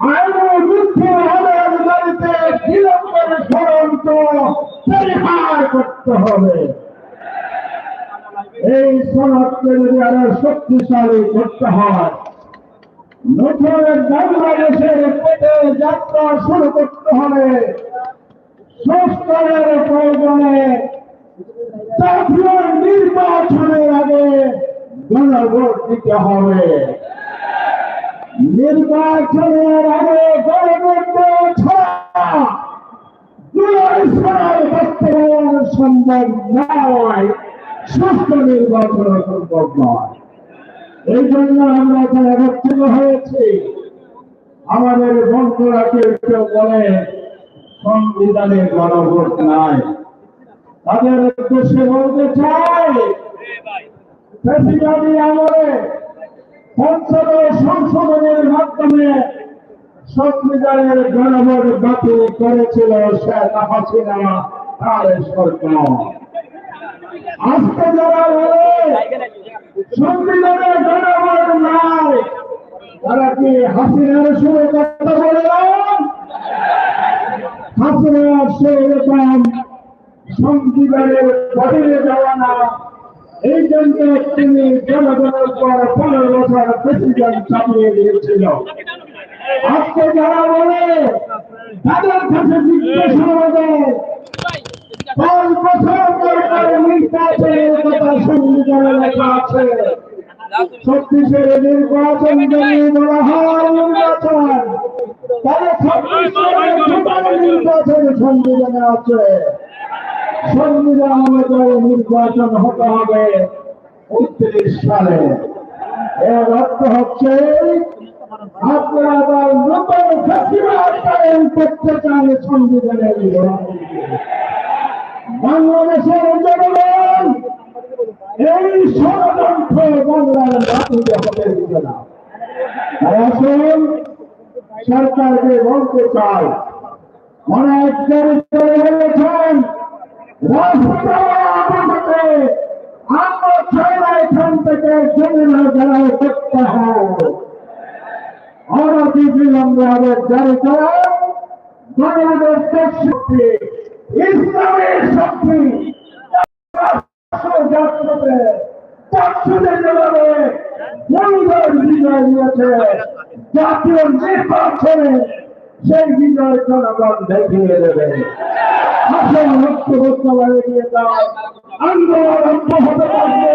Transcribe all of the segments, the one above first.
আইন যুদ্ধে আমাদের দাবিতে বিলম্বের করতে হবে। এই সমাজকে যদি আরও শক্তিশালী করতে হয়। নতুন বাংলাদেশের পেটে যাত্রা শুরু করতে হবে। সংস্কারের প্রয়োজনে জাতীয় নির্বাচনের আগে গণভোট দিতে হবে। নির্বাচনের আগে গণভোট দেওয়া ছাড়া জুলাই সরাই বাস্তবায়ন সম্ভব নয়। সুস্থ নির্বাচন সম্ভব নয়। এই জন্য আমরা এখানে একত্রিত হয়েছি আমাদের বন্ধুরা কেউ কেউ বলে সংবিধানে গণভোট নাই। তাদের উদ্দেশ্যে বলতে চাই আমলে সংসদ সংশোধনের মাধ্যমে সংবিধানের গণভোট বাতিল করেছিল শেখ হাসিনা, তার সরকার। আজকে যারা বলে, সংবিধানের নাই, তারা কি হাসিনার সঙ্গে কথা হাসিনার সেরকম সংবিধানের বদলে যাওয়া না। এই জন্য তিনি পনেরো বছর চাপিয়ে আজকে যারা বলে, তাদের কাছে জিজ্ঞেস কথা সংবিধানে লেখা আছে। নির্বাচন সংবিধানে নির্বাচন হতে হবে, উনত্রিশ সালে। এর অর্থ হচ্ছে আপনারা আবার নতুন ফেস্টিভ্যাল পালন করতে চান সংবিধানের বাংলাদেশের জনগণ এই ষড়যন্ত্র বাংলার মাটিতে হতে আসুন, সরকারকে বলতে চাই অনেক দেরি করে বলেছেন যারা করতে হয় অনতি বিলম্বে আবার জারি জাতীয় নির্বাচনে সেই বিজয় জনগণ দেখিয়ে দেবে আসল লক্ষ্য বস্তু আন্দোলন অব্যাহত থাকবে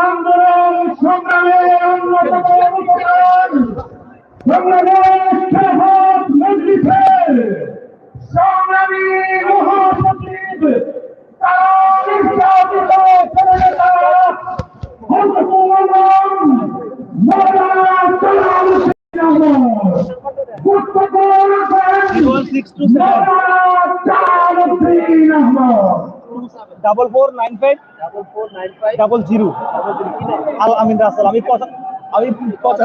আন্দোলন সংগ্রামের অন্যতম বাংলাদেশ খেলাফত মজলিসের সংগ্রামী মহাসচিব হযরত ইমাম মাওলানা সালাম হোসেন আহমদ বক্তব্য রাখেন six two seven. Maulana Salam Hossain Ahmed double four nine five double zero Al Amin Rasel আমি কথা আমি কথা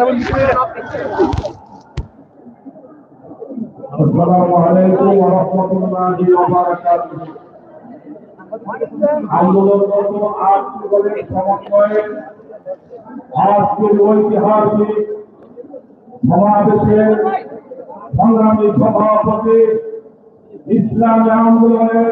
আসসালামু আলাইকুম ওয়া রাহমাতুল্লাহি ওয়া বারাকাতুহু আন্দোলনরত আট সমন্বয়ে আজকের ঐতিহাসিক সমাবেশের সংগ্রামী সভাপতি ইসলামী আন্দোলনের